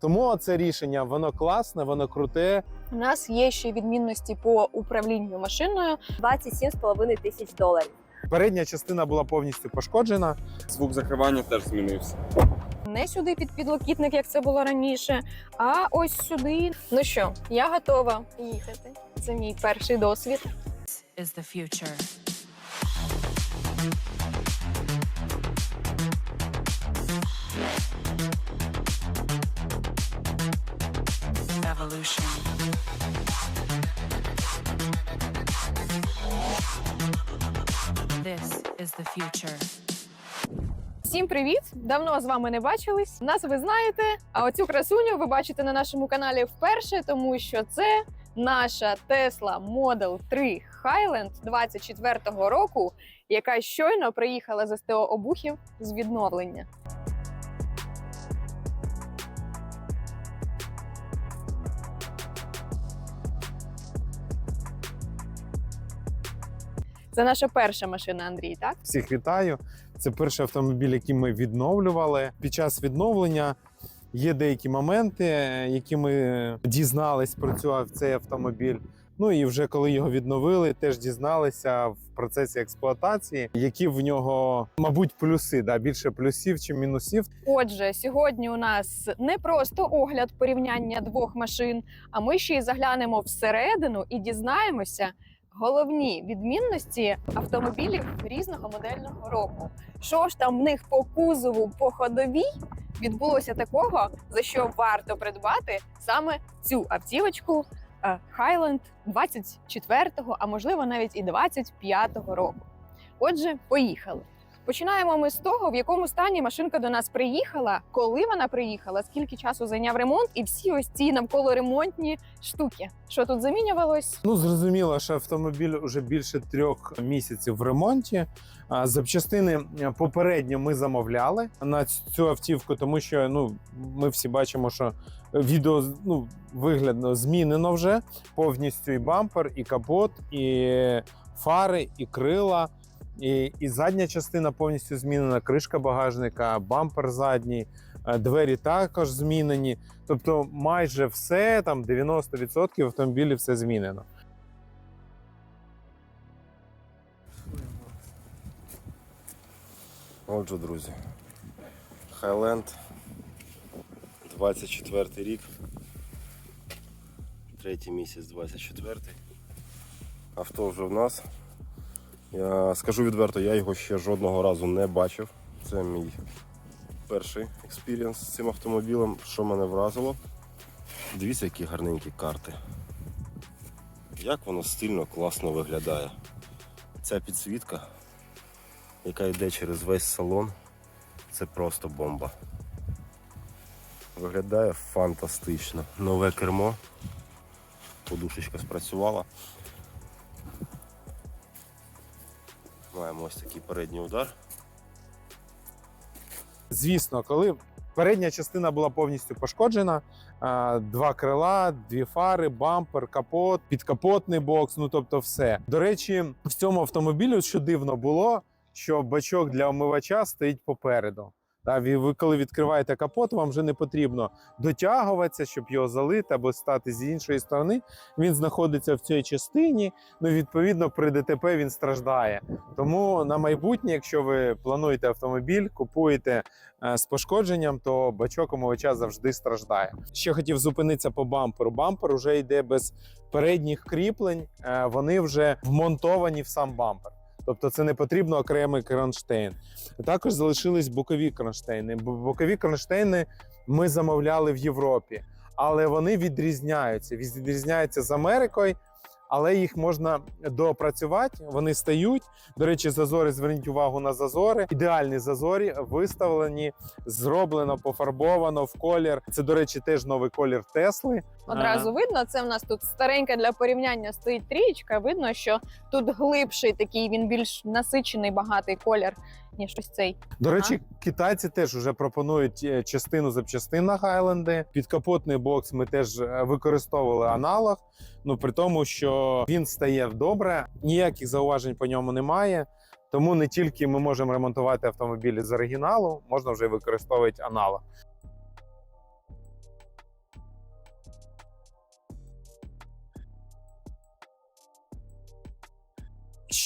Тому це рішення воно класне, воно круте. У нас є ще відмінності по управлінню машиною. 27,5 тисяч доларів. Передня частина була повністю пошкоджена. Звук закривання теж змінився. Не сюди під підлокітник, як це було раніше, а ось сюди. Ну що, я готова їхати. Це мій перший досвід. is the future. Is the future. Всім привіт! Давно з вами не бачились. Нас ви знаєте, а оцю красуню ви бачите на нашому каналі вперше, тому що це наша Tesla Model 3 Highland 24-го року, яка щойно приїхала з СТО обухів з відновлення. Це наша перша машина, Андрій, так? Всіх вітаю. Це перший автомобіль, який ми відновлювали. Під час відновлення є деякі моменти, які ми дізнались про цю цей автомобіль. Ну і вже коли його відновили, теж дізналися в процесі експлуатації, які в нього, мабуть, плюси, да, більше плюсів чи мінусів. Отже, сьогодні у нас не просто огляд порівняння двох машин, а ми ще й заглянемо всередину і дізнаємося головні відмінності автомобілів різного модельного року. Що ж там в них по кузову, по ходовій відбулося такого, за що варто придбати саме цю автівочку е, Highland 24-го, а можливо навіть і 25-го року. Отже, поїхали. Починаємо ми з того, в якому стані машинка до нас приїхала, коли вона приїхала, скільки часу зайняв ремонт, і всі ось ці навколо ремонтні штуки. Що тут замінювалось? Ну зрозуміло, що автомобіль вже більше трьох місяців в ремонті. Запчастини е, попередньо ми замовляли на цю автівку, тому що ну ми всі бачимо, що відео ну, виглядно змінено вже повністю і бампер, і капот, і фари, і крила. І, і задня частина повністю змінена, кришка багажника, бампер задній, е, двері також змінені. Тобто, майже все там 90% автомобілів все змінено. Отже, друзі. Хайленд. 24 рік. Третій місяць 24. Авто вже в нас. Я скажу відверто, я його ще жодного разу не бачив. Це мій перший експірієнс з цим автомобілем. Що мене вразило? Дивіться, які гарненькі карти. Як воно стильно, класно виглядає. Ця підсвітка яка йде через весь салон. Це просто бомба. Виглядає фантастично. Нове кермо. Подушечка спрацювала. Маємо ось такий передній удар. Звісно, коли передня частина була повністю пошкоджена, два крила, дві фари, бампер, капот, підкапотний бокс, ну тобто все. До речі, в цьому автомобілі, що дивно було, що бачок для омивача стоїть попереду. Ви коли відкриваєте капот, вам вже не потрібно дотягуватися, щоб його залити або стати з іншої сторони. Він знаходиться в цій частині. Ну, відповідно, при ДТП він страждає. Тому на майбутнє, якщо ви плануєте автомобіль, купуєте е, з пошкодженням, то бачок омивача завжди страждає. Ще хотів зупинитися по бамперу. Бампер вже йде без передніх кріплень, е, вони вже вмонтовані в сам бампер. Тобто це не потрібно окремий кронштейн. Також залишились бокові кронштейни. Бокові кронштейни ми замовляли в Європі, але вони відрізняються. Відрізняються з Америкою, але їх можна доопрацювати. Вони стають. До речі, зазори, зверніть увагу на зазори. Ідеальні зазорі виставлені, зроблено, пофарбовано в колір. Це, до речі, теж новий колір Тесли. Одразу видно, це в нас тут старенька для порівняння стоїть трієчка. Видно, що тут глибший такий, він більш насичений, багатий колір, ніж ось цей. До речі, китайці теж вже пропонують е, частину запчастин на Хайленди. Підкапотний бокс ми теж е, використовували аналог. Ну при тому, що він стає добре, ніяких зауважень по ньому немає. Тому не тільки ми можемо ремонтувати автомобілі з оригіналу, можна вже використовувати аналог.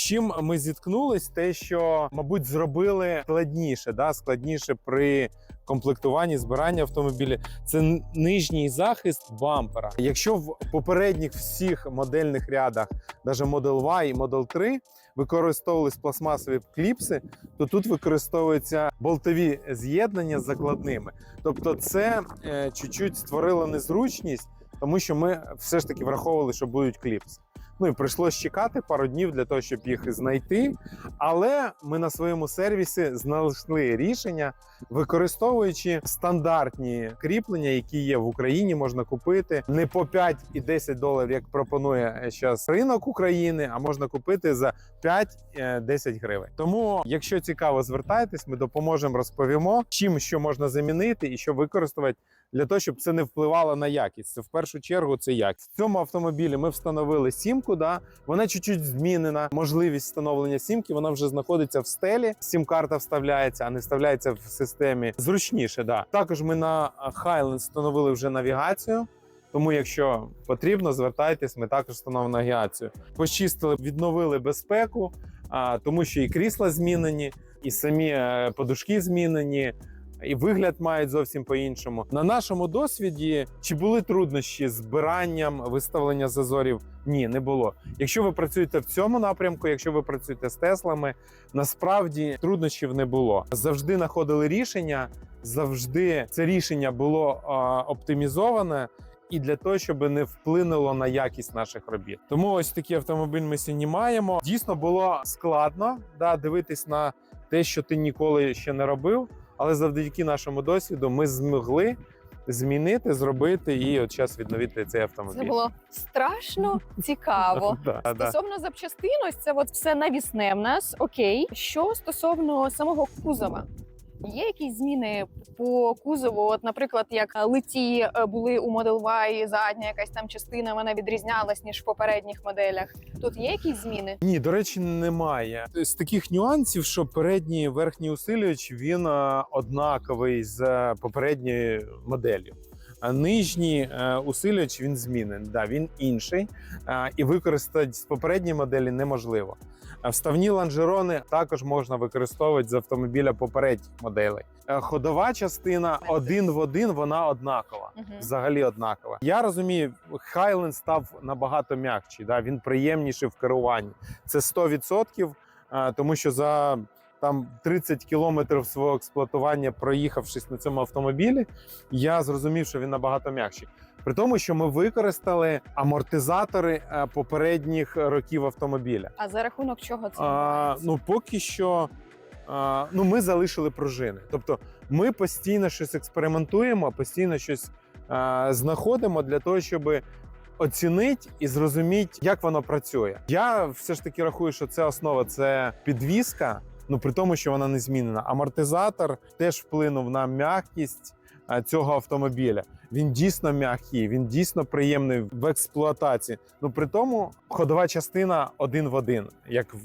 Чим ми зіткнулись, те, що, мабуть, зробили складніше, да, складніше при комплектуванні, збиранні автомобіля. Це нижній захист бампера. Якщо в попередніх всіх модельних рядах, навіть Model Y і Model 3, використовувались пластмасові кліпси, то тут використовуються болтові з'єднання з закладними. Тобто, це е, чуть-чуть створило незручність, тому що ми все ж таки враховували, що будуть кліпси. Ну і прийшлось чекати пару днів для того, щоб їх знайти. Але ми на своєму сервісі знайшли рішення, використовуючи стандартні кріплення, які є в Україні, можна купити не по 5 і 10 доларів, як пропонує зараз ринок України, а можна купити за 5-10 гривень. Тому, якщо цікаво, звертайтесь, ми допоможемо, розповімо, чим що можна замінити і що використовувати для того, щоб це не впливало на якість. Це в першу чергу це якість. В цьому автомобілі ми встановили сімку. Да, вона чуть-чуть змінена. Можливість встановлення сімки. Вона вже знаходиться в стелі. Сім-карта вставляється, а не вставляється в системі. Зручніше, да. Також ми на Highland встановили вже навігацію. Тому, якщо потрібно, звертайтесь, ми також встановимо навігацію. Почистили, відновили безпеку, тому що і крісла змінені, і самі е, подушки змінені, і вигляд мають зовсім по-іншому. На нашому досвіді чи були труднощі збиранням виставлення зазорів? Ні, не було. Якщо ви працюєте в цьому напрямку, якщо ви працюєте з Теслами, насправді труднощів не було. Завжди знаходили рішення, завжди це рішення було а, оптимізоване. І для того, щоб не вплинуло на якість наших робіт, тому ось такий автомобіль ми сьогодні маємо. Дійсно було складно да, дивитись на те, що ти ніколи ще не робив. Але завдяки нашому досвіду ми змогли змінити, зробити і от зараз відновити цей автомобіль. Це було страшно цікаво. Стосовно запчастин, ось це от все навісне в нас. Окей. Що стосовно самого кузова? Є якісь зміни по кузову? От, наприклад, як литі е, були у Model Y, задня якась там частина вона відрізнялась ніж в попередніх моделях. Тут є якісь зміни? Ні, до речі, немає. З таких нюансів, що передній верхній усилювач він е, однаковий з е, попередньою моделлю. Нижній е, усилювач він змінений. Да, він інший, е, і використати з попередньої моделі неможливо. Вставні лонжерони також можна використовувати з автомобіля попередніх моделей. Е, Ходова частина один в один, вона однакова взагалі однакова. Я розумію, Highland став набагато м'якший, да? він приємніший в керуванні. Це 100%, тому що за там 30 кілометрів свого експлуатування, проїхавшись на цьому автомобілі, я зрозумів, що він набагато м'якший. При тому, що ми використали амортизатори е, попередніх років автомобіля. А за рахунок чого це? А, ну поки що а, ну, ми залишили пружини. Тобто, ми постійно щось експериментуємо, постійно щось а, знаходимо для того, щоб оцінити і зрозуміти, як воно працює. Я все ж таки рахую, що це основа це підвіска. Ну при тому, що вона не змінена. Амортизатор теж вплинув на м'якість цього автомобіля. Він дійсно м'який, він дійсно приємний в експлуатації. Ну при тому ходова частина один в один, як в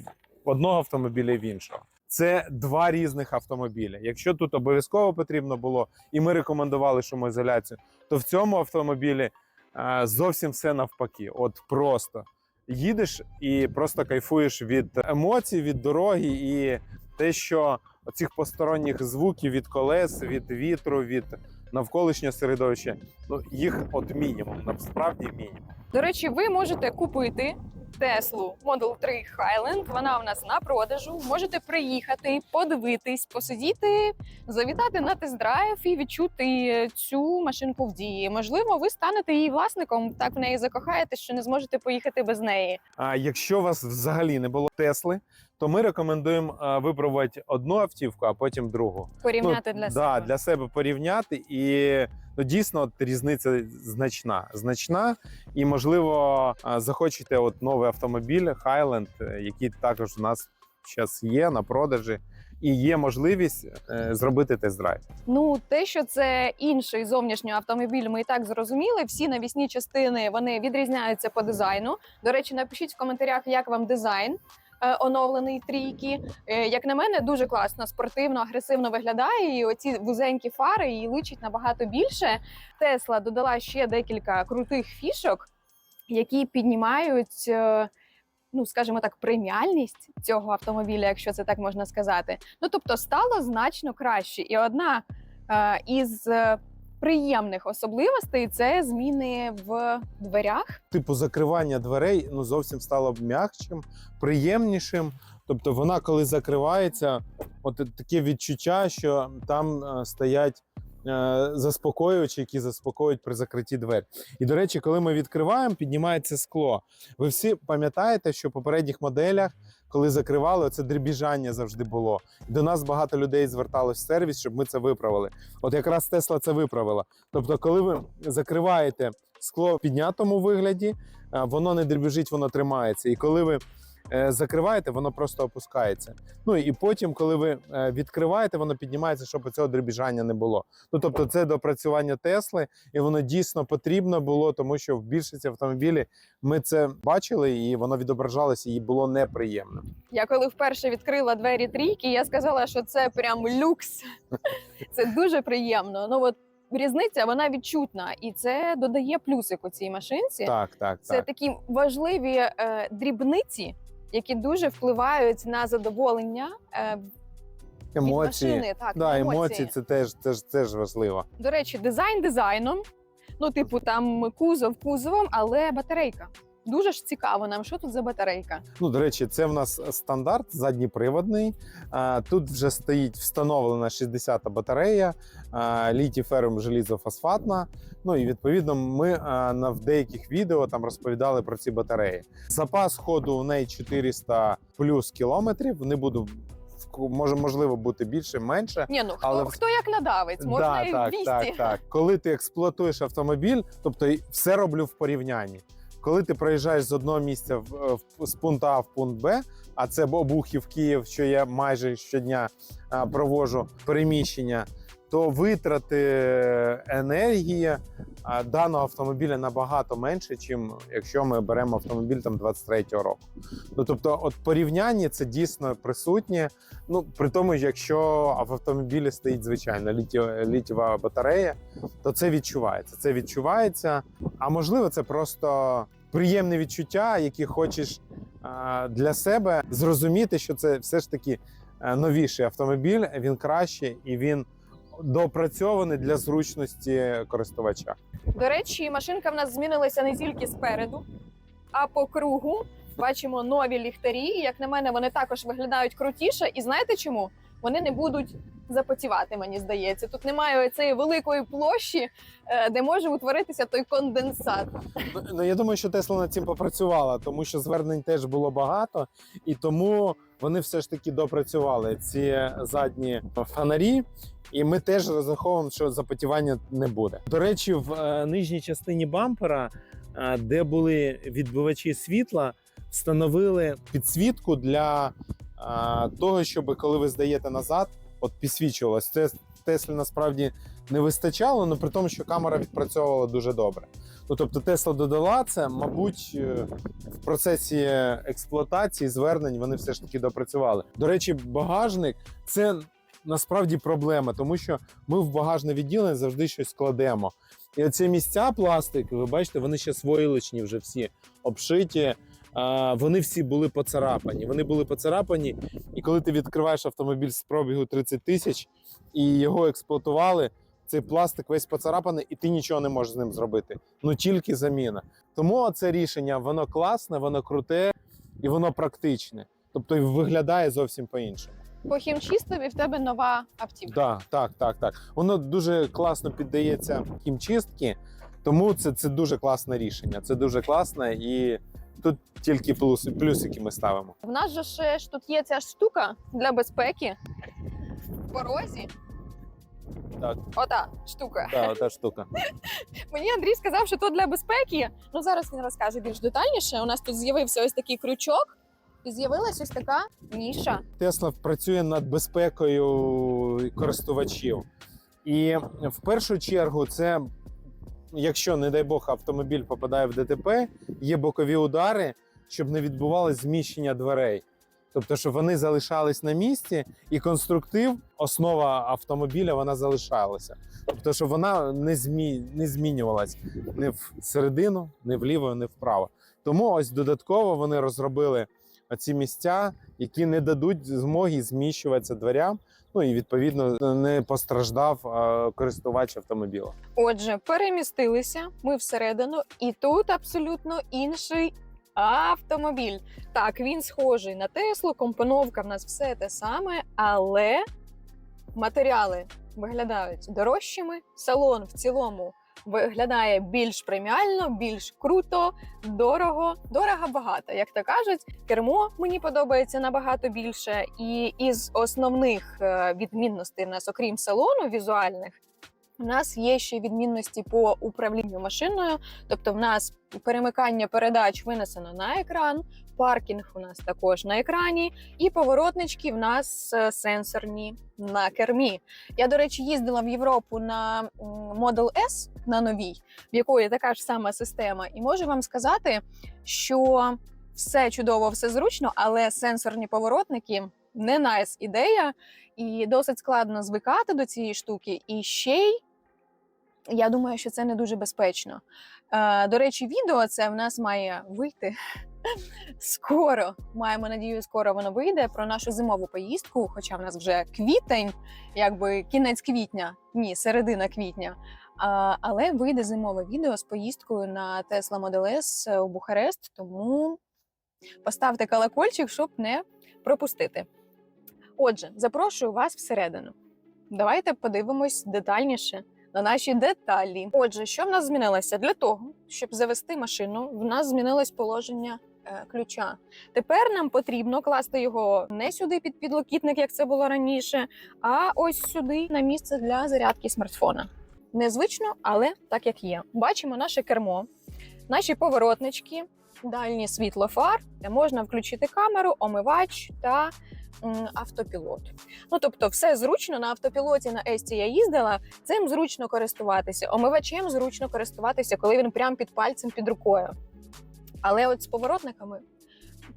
одного автомобіля і в іншого. Це два різних автомобіля. Якщо тут обов'язково потрібно було, і ми рекомендували шумоізоляцію, то в цьому автомобілі е, зовсім все навпаки. От просто їдеш і просто кайфуєш від емоцій, від дороги, і те, що цих посторонніх звуків від колес, від вітру, від навколишнього середовища, ну їх от мінімум, насправді мінімум. До речі, ви можете купити Теслу Model 3 Highland. Вона у нас на продажу. Можете приїхати, подивитись, посидіти, завітати на тест-драйв і відчути цю машинку в дії. Можливо, ви станете її власником, так в неї закохаєте, що не зможете поїхати без неї. А якщо у вас взагалі не було Тесли, то ми рекомендуємо випробувати одну автівку, а потім другу. Порівняти для да, себе. для себе порівняти, і ну, дійсно от, різниця значна. Значна, і можливо захочете от новий автомобіль Highland, е, який також у нас зараз є на продажі, і є можливість е, зробити тест-драйв. Ну, те, що це інший зовнішній автомобіль, ми і так зрозуміли. Всі навісні частини вони відрізняються по дизайну. До речі, напишіть в коментарях, як вам дизайн. Е, Оновлений трійки, Е, як на мене, дуже класно, спортивно, агресивно виглядає. І оці вузенькі фари її личить набагато більше. Тесла додала ще декілька крутих фішок, які піднімають е, ну скажімо так, преміальність цього автомобіля, якщо це так можна сказати. Ну тобто стало значно краще. І одна е, із приємних особливостей це зміни в дверях. Типу закривання дверей ну зовсім стало б м'якшим, приємнішим. Тобто, вона, коли закривається, от таке відчуття, що там е, стоять заспокоювачі, які заспокоюють при закритті двері. І до речі, коли ми відкриваємо, піднімається скло. Ви всі пам'ятаєте, що в попередніх моделях, коли закривали, це дрібіжання завжди було. До нас багато людей зверталось в сервіс, щоб ми це виправили. От якраз Тесла це виправила. Тобто, коли ви закриваєте скло в піднятому вигляді, е, воно не дребіжить, воно тримається. І коли ви е, закриваєте, воно просто опускається. Ну і потім, коли ви е, відкриваєте, воно піднімається, щоб цього дребіжання не було. Ну тобто, це допрацювання Тесли, і воно дійсно потрібно було, тому що в більшості автомобілів ми це бачили, і воно відображалося, і було неприємно. Я коли вперше відкрила двері трійки, я сказала, що це прям люкс. Це дуже приємно. Ну от різниця вона відчутна, і це додає плюсик у цій машинці. Так, так, Це так. такі важливі е, дрібниці, які дуже впливають на задоволення е, від Емоції. машини. Так, Да, емоції. емоції це теж, теж, теж важливо. До речі, дизайн дизайном. Ну, типу, там кузов кузовом, але батарейка. Дуже ж цікаво нам, що тут за батарейка. Ну, до речі, це в нас стандарт задніприводний. Тут вже стоїть встановлена 60-та батарея, літій ферум желізофосфатна. Ну і відповідно ми на в деяких відео там розповідали про ці батареї. Запас ходу у неї 400 плюс кілометрів. Не буду може можливо бути більше, менше. Ні, ну хто, Але хто як надавець, можна да, і так, 200. так, так. Коли ти експлуатуєш автомобіль, тобто все роблю в порівнянні. Коли ти проїжджаєш з одного місця в, в з пункту А в пункт Б, а це Обухів Київ, що я майже щодня провожу переміщення, то витрати енергії даного автомобіля набагато менше, чим якщо ми беремо автомобіль там 23-го року. Ну тобто, от порівняння це дійсно присутнє. Ну при тому, якщо в автомобілі стоїть звичайна літіо- літієва батарея, то це відчувається. Це відчувається. А можливо, це просто приємне відчуття, яке хочеш для себе зрозуміти, що це все ж таки е, новіший автомобіль, він краще і він доопрацьований для зручності користувача. До речі, машинка в нас змінилася не тільки спереду, а по кругу. Бачимо нові ліхтарі. І, як на мене, вони також виглядають крутіше. І знаєте чому? Вони не будуть запотівати, мені здається. Тут немає цієї великої площі, е, де може утворитися той конденсат. Ну, Ну я думаю, що Тесла над цим попрацювала, тому що звернень теж було багато, і тому вони все ж таки допрацювали ці задні фонарі. І ми теж розраховуємо, що запотівання не буде. До речі, в е, нижній частині бампера, е, де були відбивачі світла, встановили підсвітку для е, того, щоб коли ви здаєте назад, от підсвічувалось. Це Теслі насправді не вистачало, але при тому, що камера відпрацьовувала дуже добре. Ну, тобто Тесла додала це, мабуть, е, в процесі експлуатації звернень вони все ж таки допрацювали. До речі, багажник це насправді проблема, тому що ми в багажне відділення завжди щось кладемо. І оці місця пластик, ви бачите, вони ще войлочні вже всі обшиті. Вони всі були поцарапані. Вони були поцарапані, і коли ти відкриваєш автомобіль з пробігу 30 тисяч і його експлуатували, цей пластик весь поцарапаний, і ти нічого не можеш з ним зробити. Ну тільки заміна. Тому це рішення воно класне, воно круте і воно практичне. Тобто і виглядає зовсім по-іншому. По хімчистові в тебе нова автівка. Да, так, так, так. Воно дуже класно піддається хімчистки, тому це, це дуже класне рішення. Це дуже класне і тут тільки плюси, плюсики ми ставимо. В нас же ж тут є ця штука для безпеки в порозі. Так. Ота штука. Так, та штука. Мені Андрій сказав, що то для безпеки. Ну зараз він розкаже більш детальніше. У нас тут з'явився ось такий крючок, і з'явилась ось така ніша. Тесла працює над безпекою користувачів. І в першу чергу, це якщо, не дай Бог, автомобіль попадає в ДТП, є бокові удари, щоб не відбувалось зміщення дверей. Тобто, щоб вони залишались на місці, і конструктив, основа автомобіля, вона залишалася. Тобто, щоб вона не, змі... не змінювалась ні в середину, ні вліво, ні вправо. Тому ось додатково вони розробили ці місця, які не дадуть змоги зміщуватися дверям. Ну і відповідно не постраждав користувач автомобіля. Отже, перемістилися ми всередину, і тут абсолютно інший автомобіль. Так, він схожий на Теслу, компоновка в нас все те саме, але матеріали виглядають дорожчими. Салон в цілому виглядає більш преміально, більш круто, дорого, дорого багато, як то кажуть. Кермо мені подобається набагато більше. І із основних е, відмінностей в нас, окрім салону візуальних, у нас є ще відмінності по управлінню машиною. Тобто, в нас перемикання передач винесено на екран, паркінг у нас також на екрані, і поворотнички в нас е, сенсорні на кермі. Я, до речі, їздила в Європу на Model S на новій, в якої така ж сама система, і можу вам сказати, що все чудово, все зручно, але сенсорні поворотники не найс ідея, і досить складно звикати до цієї штуки. І ще й я думаю, що це не дуже безпечно. Е, до речі, відео це в нас має вийти скоро. Маємо надію, скоро воно вийде про нашу зимову поїздку. Хоча в нас вже квітень, якби кінець квітня, ні, середина квітня. А, але вийде зимове відео з поїздкою на Tesla Model S у Бухарест. Тому поставте колокольчик, щоб не пропустити. Отже, запрошую вас всередину. Давайте подивимось детальніше на наші деталі. Отже, що в нас змінилося? Для того, щоб завести машину, в нас змінилось положення е, ключа. Тепер нам потрібно класти його не сюди під підлокітник, як це було раніше, а ось сюди на місце для зарядки смартфона. Незвично, але так як є. Бачимо наше кермо, наші поворотнички, дальнє світло фар, де можна включити камеру, омивач та автопілот. Ну тобто, все зручно на автопілоті на Есті я їздила. Цим зручно користуватися. Омивачем зручно користуватися, коли він прямо під пальцем під рукою. Але от з поворотниками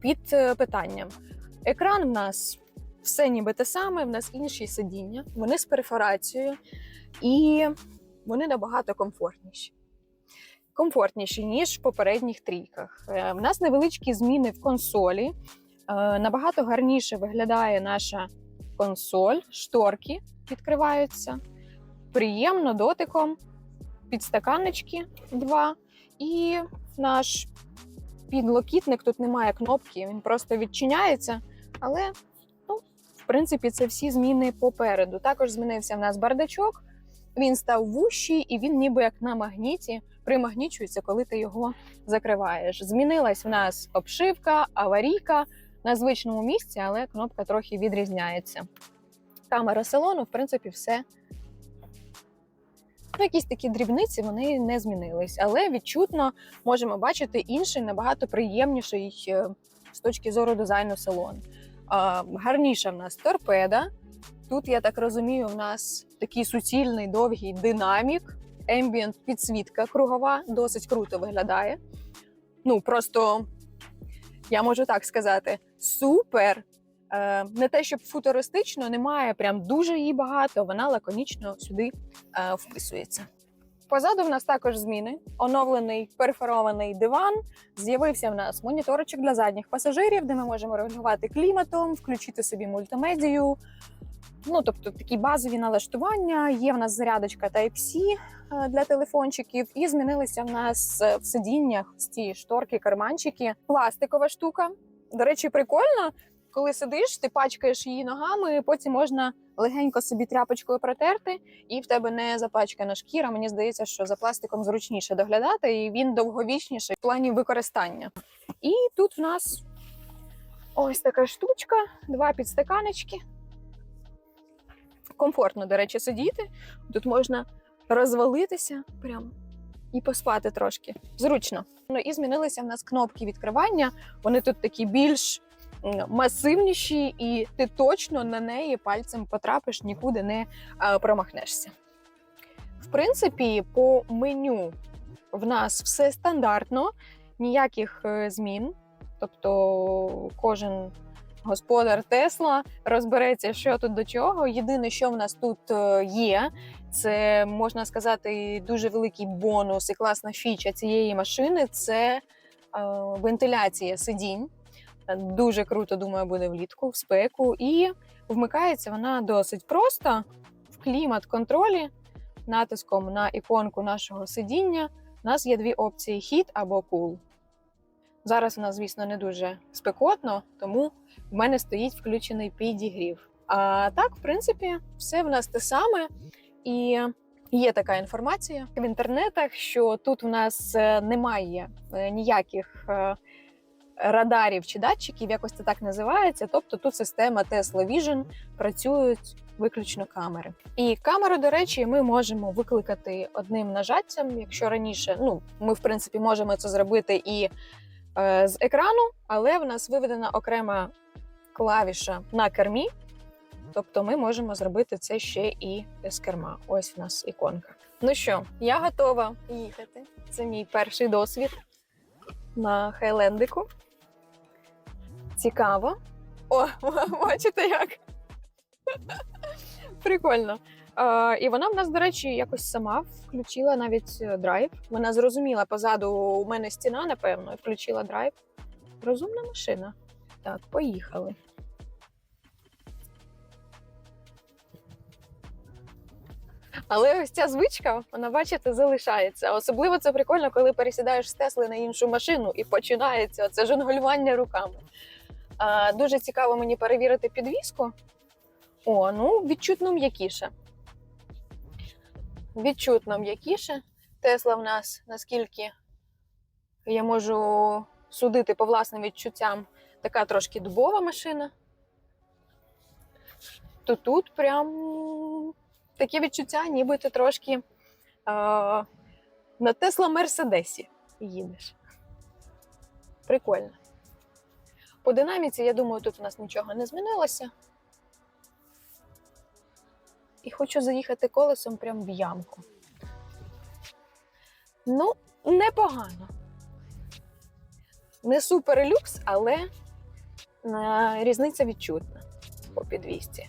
під е, питанням. Екран в нас все ніби те саме, в нас інші сидіння, вони з перфорацією, і вони набагато комфортніші. Комфортніші, ніж в попередніх трійках. Е, В нас невеличкі зміни в консолі. Е, Набагато гарніше виглядає наша консоль, шторки відкриваються. Приємно дотиком, підстаканнички два. І наш підлокітник тут немає кнопки, він просто відчиняється. Але, ну, в принципі, це всі зміни попереду. Також змінився в нас бардачок. Він став вущий, і він ніби як на магніті примагнічується, коли ти його закриваєш. Змінилась в нас обшивка, аварійка на звичному місці, але кнопка трохи відрізняється. Камера салону, в принципі, все. Ну, якісь такі дрібниці вони не змінились, але відчутно можемо бачити інший, набагато приємніший е, з точки зору дизайну салон. Гарніша в нас торпеда. Тут, я так розумію, в нас такий суцільний довгий динамік, ембієнт підсвітка кругова, досить круто виглядає. Ну, просто я можу так сказати, супер. Е, не те, щоб футуристично, немає прям дуже її багато. Вона лаконічно сюди е, вписується. Позаду в нас також зміни. Оновлений перфорований диван. З'явився в нас моніторчик для задніх пасажирів, де ми можемо регулювати кліматом, включити собі мультимедію. Ну, тобто такі базові налаштування. Є в нас зарядочка Type-C е, для телефончиків, і змінилися в нас в сидіннях ці шторки, карманчики. Пластикова штука. До речі, прикольно, коли сидиш, ти пачкаєш її ногами, і потім можна легенько собі тряпочкою протерти, і в тебе не запачкана шкіра. Мені здається, що за пластиком зручніше доглядати, і він довговічніший в плані використання. І тут в нас ось така штучка, два підстаканечки. Комфортно, до речі, сидіти. Тут можна розвалитися прям і поспати трошки. Зручно. Ну і змінилися в нас кнопки відкривання. Вони тут такі більш масивніші, і ти точно на неї пальцем потрапиш, нікуди не а, промахнешся. В принципі, по меню в нас все стандартно, ніяких е, змін. Тобто кожен господар Тесла розбереться, що тут до чого. Єдине, що в нас тут е, є, це можна сказати дуже великий бонус і класна фіча цієї машини це е, вентиляція сидінь. Дуже круто, думаю, буде влітку, в спеку. І вмикається вона досить просто в клімат-контролі натиском на іконку нашого сидіння. У нас є дві опції: хіт або cool. Зараз у нас, звісно, не дуже спекотно, тому в мене стоїть включений підігрів. А так, в принципі, все в нас те саме. І є така інформація в інтернетах, що тут у нас е, немає е, ніяких е, радарів чи датчиків, якось це так називається. Тобто тут система Tesla Vision працюють виключно камери. І камеру, до речі, ми можемо викликати одним нажаттям. Якщо раніше, ну ми в принципі можемо це зробити і з екрану, але в нас виведена окрема клавіша на кермі. Тобто ми можемо зробити це ще і з керма. Ось в нас іконка. Ну що, я готова їхати. Це мій перший досвід на Хайлендику. Цікаво. О, бачите як? Прикольно. Е, і вона в нас, до речі, якось сама включила навіть е, драйв. Вона зрозуміла позаду у мене стіна, напевно, і включила драйв. Розумна машина. Так, поїхали. Але ось ця звичка, вона, бачите, залишається. Особливо це прикольно, коли пересідаєш з Тесли на іншу машину і починається це жонгулювання руками. А, дуже цікаво мені перевірити підвіску. О, ну відчутно м'якіше. Відчутно м'якіше. Тесла в нас, наскільки я можу судити по власним відчуттям, така трошки дубова машина. То тут прям таке відчуття, ніби ти трошки е, на Тесла Мерседесі їдеш. Прикольно. По динаміці, я думаю, тут у нас нічого не змінилося. І хочу заїхати колесом прямо в ямку. Ну, непогано. Не супер люкс, але різниця відчутна по підвісці.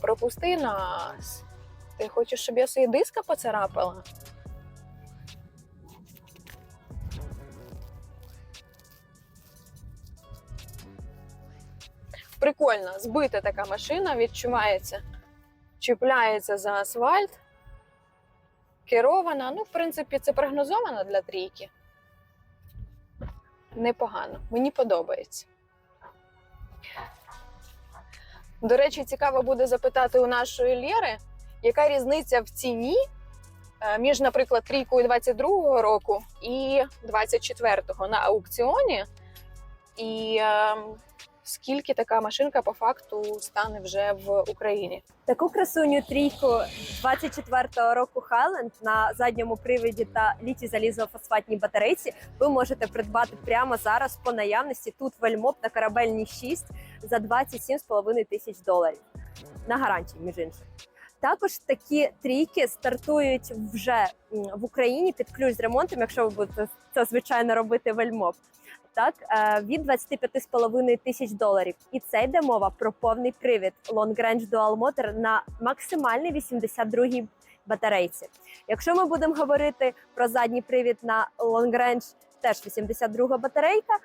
Пропусти нас. Ти хочеш, щоб я собі диска поцарапала? Прикольно, збита така машина, відчувається, чіпляється за асфальт. Керована. Ну, в принципі, це прогнозовано для трійки. Непогано. Мені подобається. До речі, цікаво буде запитати у нашої Лєри, яка різниця в ціні е, між, наприклад, трійкою 22-го року і 24-го на аукціоні, і е, скільки така машинка по факту стане вже в Україні. Таку красуню трійку 24-го року Хайленд на задньому приводі та літі залізофосфатній батарейці ви можете придбати прямо зараз по наявності тут вельмоп на корабельній 6 за 27,5 тисяч доларів на гарантії, між іншим. Також такі трійки стартують вже в Україні під ключ з ремонтом, якщо ви будете це звичайно робити вельмоп. Так, е, від 25,5 тисяч доларів. І це йде мова про повний привід Long Range Dual Motor на максимальній 82-й батарейці. Якщо ми будемо говорити про задній привід на Long Range, теж 82 батарейка,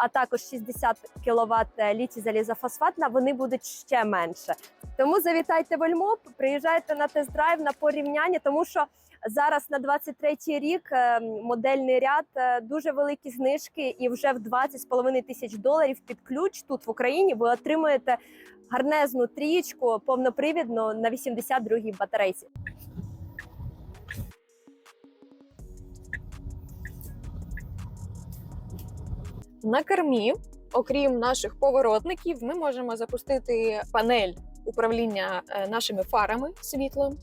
а також 60 кВт літій залізофосфатна, вони будуть ще менше. Тому завітайте в Ольмоп, приїжджайте на тест-драйв на порівняння, тому що зараз на 23-й рік е, модельний ряд е, дуже великі знижки, і вже в 20,5 тисяч доларів під ключ тут в Україні ви отримуєте гарнезну трієчку повнопривідну на 82-й батарейці. На кермі, окрім наших поворотників, ми можемо запустити панель управління е, нашими фарами світлом.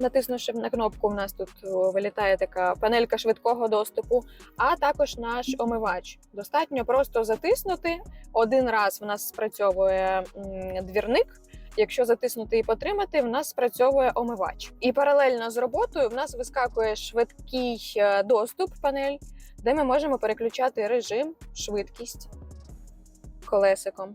Натиснувши на кнопку, у нас тут вилітає така панелька швидкого доступу, а також наш омивач. Достатньо просто затиснути. Один раз в нас спрацьовує двірник. Якщо затиснути і потримати, в нас спрацьовує омивач. І паралельно з роботою в нас вискакує швидкий е, доступ панель, де ми можемо переключати режим, швидкість. колесиком.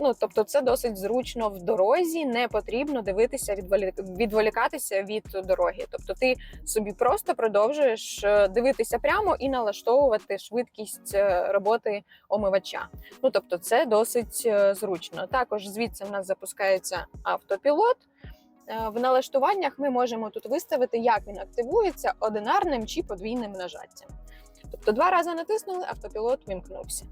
Ну, тобто, це досить зручно в дорозі, не потрібно дивитися, відволі- відволікатися від дороги. Тобто, ти собі просто продовжуєш е, дивитися прямо і налаштовувати швидкість е, роботи омивача. Ну тобто, це досить е, зручно. Також звідси в нас запускається автопілот. В налаштуваннях ми можемо тут виставити, як він активується одинарним чи подвійним нажаттям. Тобто два рази натиснули, автопілот вімкнувся.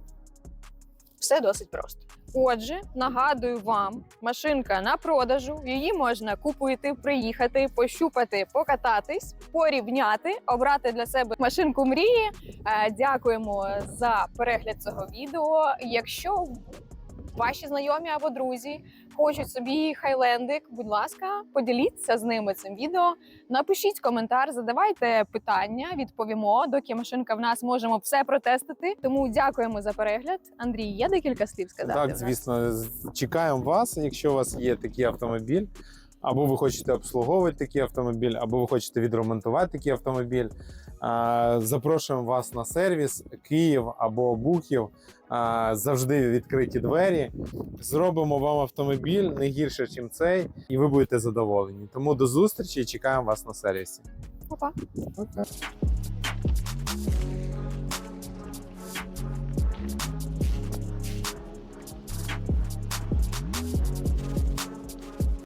Все досить просто. Отже, нагадую вам, машинка на продажу. Її можна купити, приїхати, пощупати, покататись, порівняти, обрати для себе машинку мрії. Е, Дякуємо за перегляд цього відео. Якщо ваші знайомі або друзі хочуть собі хайлендик, будь ласка, поділіться з ними цим відео. Напишіть коментар, задавайте питання, відповімо. Доки машинка в нас можемо все протестити. Тому дякуємо за перегляд. Андрій, є декілька слів сказати. Так, звісно, чекаємо вас, якщо у вас є такий автомобіль, або ви хочете обслуговувати такий автомобіль, або ви хочете відремонтувати такий автомобіль. Запрошуємо вас на сервіс Київ або Бухів. Завжди відкриті двері. Зробимо вам автомобіль не гірше, ніж цей, і ви будете задоволені. Тому до зустрічі і чекаємо вас на сервісі. Па-па. Пока.